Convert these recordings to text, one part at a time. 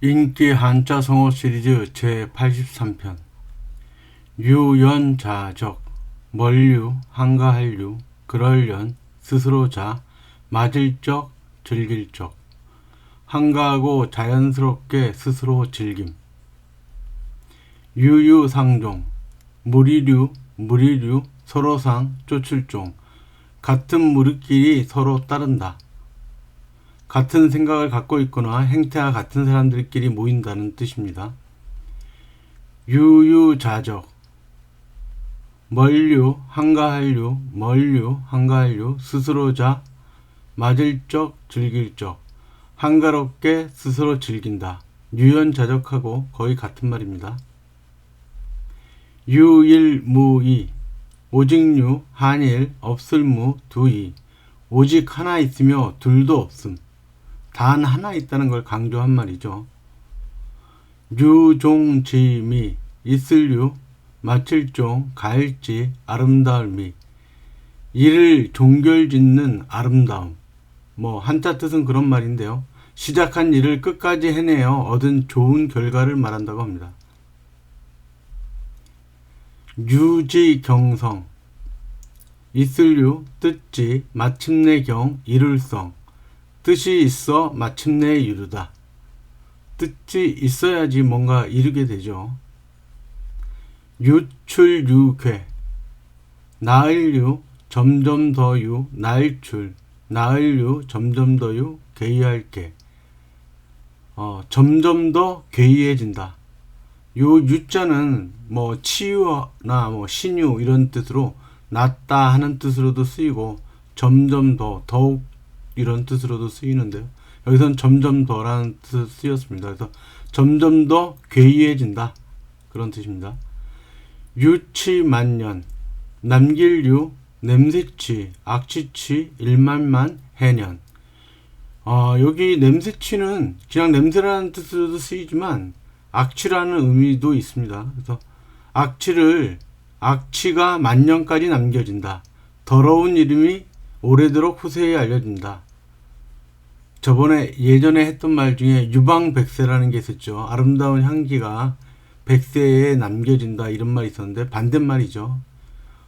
인기 한자 성어 시리즈 제83편. 유연자적 멀류 한가할류 그럴련 스스로자 맞을적 즐길적. 한가하고 자연스럽게 스스로 즐김. 유유상종 무리류 무리류 서로상 쫓을종. 같은 무리끼리 서로 따른다 같은 생각을 갖고 있거나 행태와 같은 사람들끼리 모인다는 뜻입니다. 유유자적 멀류 한가할류 멀류 한가할류 스스로자 맞을 적 즐길 적 한가롭게 스스로 즐긴다. 유연자적하고 거의 같은 말입니다. 유일무이 오직유 한일 없을무 두이 오직 하나 있으며 둘도 없음 단 하나 있다는 걸 강조한 말이죠. 유종지미 있을유 마칠종 가일지 아름다울미 이를 종결짓는 아름다움 뭐 한자 뜻은 그런 말인데요. 시작한 일을 끝까지 해내어 얻은 좋은 결과를 말한다고 합니다. 유지경성 있을유 뜻지 마침내 경 이룰성 뜻이 있어 마침내 이루다. 뜻이 있어야지 뭔가 이루게 되죠. 유출유괴 나을유 점점 더유 나일출 나을유 점점 더유 괴이할게 어, 점점 더 괴이해진다. 요 유자는 뭐 치유나 뭐 신유 이런 뜻으로 낫다 하는 뜻으로도 쓰이고 점점 더 더욱 이런 뜻으로도 쓰이는데요. 여기서는 점점 더라는 뜻으로 쓰였습니다. 그래서 점점 더 괴이해진다. 그런 뜻입니다. 유치만년 남길유 냄새치 악취치 일만만 해년 어, 여기 냄새치는 그냥 냄새라는 뜻으로도 쓰이지만 악취라는 의미도 있습니다. 그래서 악취를 악취가 만년까지 남겨진다. 더러운 이름이 오래도록 후세에 알려진다. 저번에 예전에 했던 말 중에 유방 백세라는 게 있었죠. 아름다운 향기가 백세에 남겨진다 이런 말이 있었는데 반대말이죠.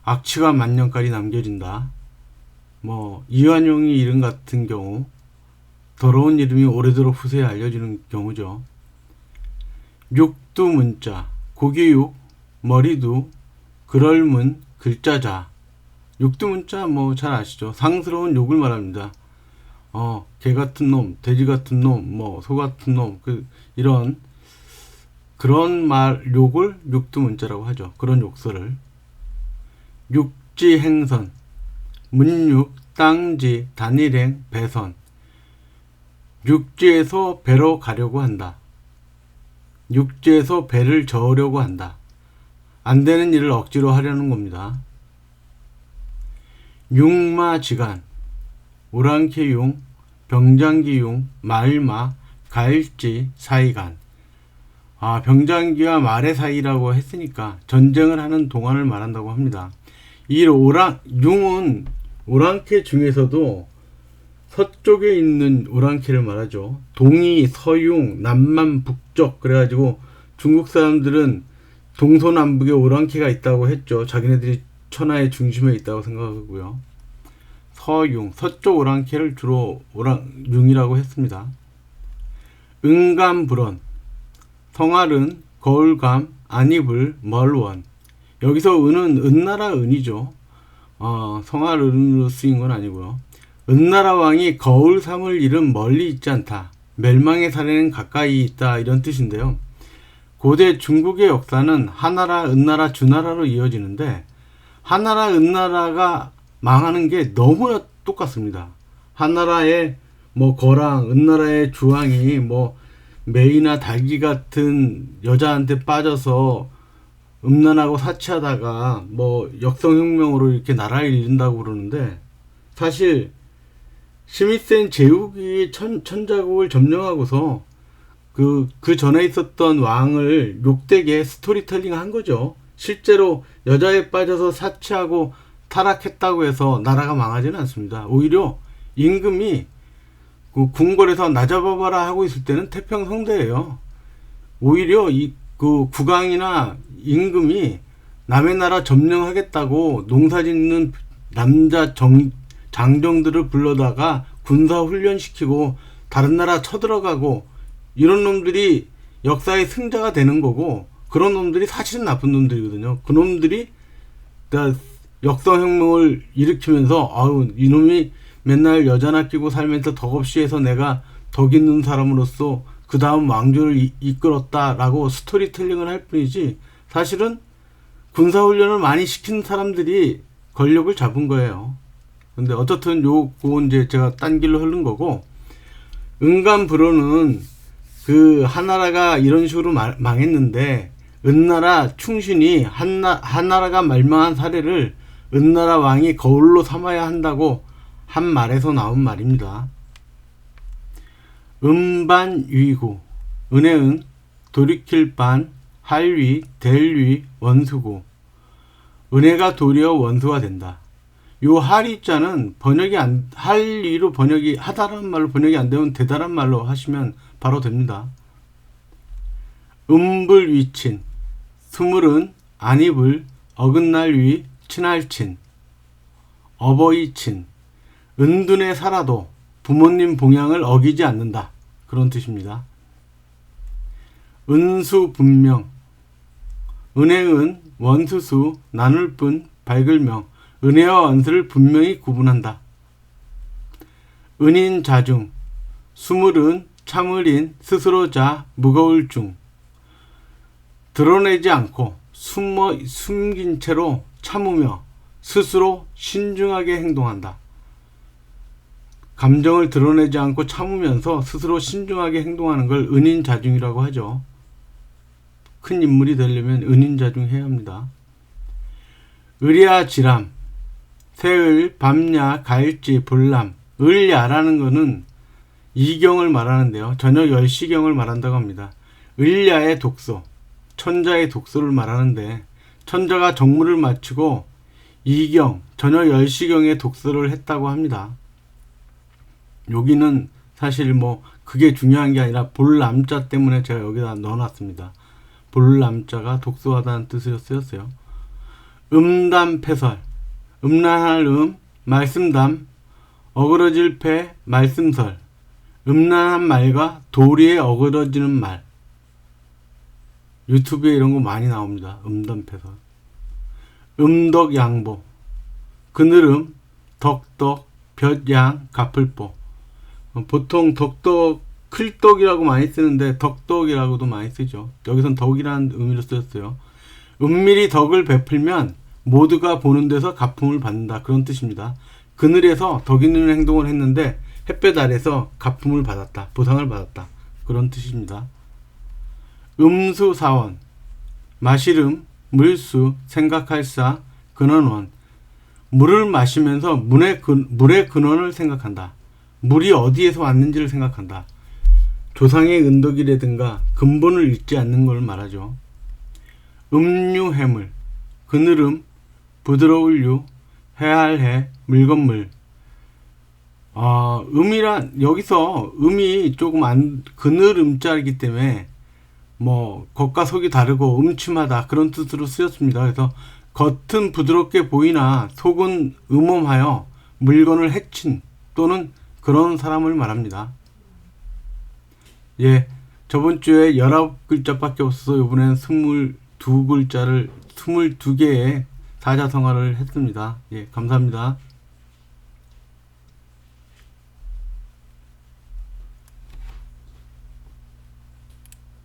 악취가 만년까지 남겨진다. 뭐 이완용이 이름 같은 경우 더러운 이름이 오래도록 후세에 알려지는 경우죠. 육두 문자 고기육 머리두 그럴문 글자자 육두 문자 뭐 잘 아시죠? 상스러운 욕을 말합니다. 어, 개 같은 놈, 돼지 같은 놈, 뭐, 소 같은 놈, 그, 이런, 그런 말, 욕을 육두 문자라고 하죠. 그런 욕설을. 육지 행선, 문육, 땅지, 단일행, 배선. 육지에서 배로 가려고 한다. 육지에서 배를 저으려고 한다. 안 되는 일을 억지로 하려는 겁니다. 육마지간, 오랑캐용, 병장기용, 말마, 가일지, 사이간. 아, 병장기와 말의 사이라고 했으니까 전쟁을 하는 동안을 말한다고 합니다. 이 오랑, 융은 오랑캐 중에서도 서쪽에 있는 오랑캐를 말하죠. 동이, 서융, 남만, 북쪽. 그래가지고 중국 사람들은 동서남북에 오랑캐가 있다고 했죠. 자기네들이 천하의 중심에 있다고 생각하고요. 서융, 서쪽 오랑캐를 주로 오랑 융이라고 했습니다. 응감불원, 성알은, 거울감, 안입을, 멀원. 여기서 은은 은나라 은이죠. 어, 성알 은으로 쓰인 건 아니고요. 은나라 왕이 거울 삼을 일은 멀리 있지 않다. 멸망의 사례는 가까이 있다. 이런 뜻인데요. 고대 중국의 역사는 하나라, 은나라, 주나라로 이어지는데 하나라, 은나라가 망하는 게 너무나 똑같습니다. 한나라의 뭐 거랑 은나라의 주왕이 뭐 메이나 달기 같은 여자한테 빠져서 음란하고 사치하다가 뭐 역성혁명으로 이렇게 나라를 잃는다고 그러는데 사실 시미센 제국이 천, 천자국을 점령하고서 그, 그 전에 있었던 왕을 욕되게 스토리텔링 한 거죠. 실제로 여자에 빠져서 사치하고 타락했다고 해서 나라가 망하지는 않습니다. 오히려 임금이 그 궁궐에서 나 잡아봐라 하고 있을 때는 태평성대예요. 오히려 이 그 국왕이나 임금이 남의 나라 점령하겠다고 농사 짓는 남자 정, 장정들을 불러다가 군사 훈련시키고 다른 나라 쳐들어가고 이런 놈들이 역사의 승자가 되는 거고 그런 놈들이 사실은 나쁜 놈들이거든요. 그 놈들이 역사혁명을 일으키면서 아유 이놈이 맨날 여자나 끼고 살면서 덕없이 해서 내가 덕 있는 사람으로서 그 다음 왕조를 이, 이끌었다라고 스토리텔링을 할 뿐이지 사실은 군사훈련을 많이 시킨 사람들이 권력을 잡은 거예요. 근데 어떻든 요, 그건 이제 제가 딴 길로 흐른 거고, 은간불어는 그 한나라가 이런 식으로 마, 망했는데, 은나라 충신이 한나, 한나라가 말망한 사례를 은나라 왕이 거울로 삼아야 한다고 한 말에서 나온 말입니다. 음반위고, 은혜은, 돌이킬 반, 할위, 델위, 원수고, 은혜가 도리어 원수가 된다. 요 할이자는 번역이 안, 할리로 번역이, 하다라는 말로 번역이 안 되면 대단한 말로 하시면 바로 됩니다. 음불 위친, 스물은 안입을, 어긋날 위, 친할친, 어버이친, 은둔에 살아도 부모님 봉양을 어기지 않는다. 그런 뜻입니다. 은수 분명, 은행은 원수수, 나눌 뿐, 밝을명, 은혜와 원수를 분명히 구분한다. 은인 자중, 수물은 참을인, 스스로 자, 무거울 중. 드러내지 않고 숨어, 숨긴 채로 참으며 스스로 신중하게 행동한다. 감정을 드러내지 않고 참으면서 스스로 신중하게 행동하는 걸 은인자중이라고 하죠. 큰 인물이 되려면 은인자중해야 합니다. 의리야 지람, 세을, 밤야, 가일지, 볼람, 을야라는 것은 이경을 말하는데요. 저녁 열시경을 말한다고 합니다. 을야의 독소, 천자의 독소를 말하는데 천자가 정물을 마치고 이경, 저녁 열시경의 독서를 했다고 합니다. 여기는 사실 뭐 그게 중요한 게 아니라 볼남자 때문에 제가 여기다 넣어놨습니다. 볼남자가 독소하다는 뜻으로 쓰였어요. 음담 패설, 음란할 음, 말씀담, 어그러질 패, 말씀설, 음란한 말과 도리에 어그러지는 말. 유튜브에 이런 거 많이 나옵니다. 음담 패설. 음덕 양보, 그늘음, 덕덕, 볕양, 가풀보. 어, 보통 덕덕, 클덕이라고 많이 쓰는데 덕덕이라고도 많이 쓰죠. 여기선 덕이라는 의미로 쓰였어요. 은밀히 덕을 베풀면 모두가 보는 데서 가품을 받는다. 그런 뜻입니다. 그늘에서 덕 있는 행동을 했는데 햇볕 아래서 가품을 받았다. 보상을 받았다. 그런 뜻입니다. 음수사원, 마시름, 물수, 생각할사, 근원원. 물을 마시면서 물의, 근, 물의 근원을 생각한다. 물이 어디에서 왔는지를 생각한다. 조상의 은덕이라든가 근본을 잊지 않는 걸 말하죠. 음유 해물, 그늘음, 부드러울 유, 해할해, 물건물. 아, 음이란, 여기서 음이 조금 안, 그늘 음자이기 때문에 뭐, 겉과 속이 다르고 음침하다. 그런 뜻으로 쓰였습니다. 그래서 겉은 부드럽게 보이나 속은 음험하여 물건을 해친 또는 그런 사람을 말합니다. 예, 저번 주에 19글자밖에 없어서 이번엔 22글자를 22개의 사자성어를 했습니다. 예, 감사합니다.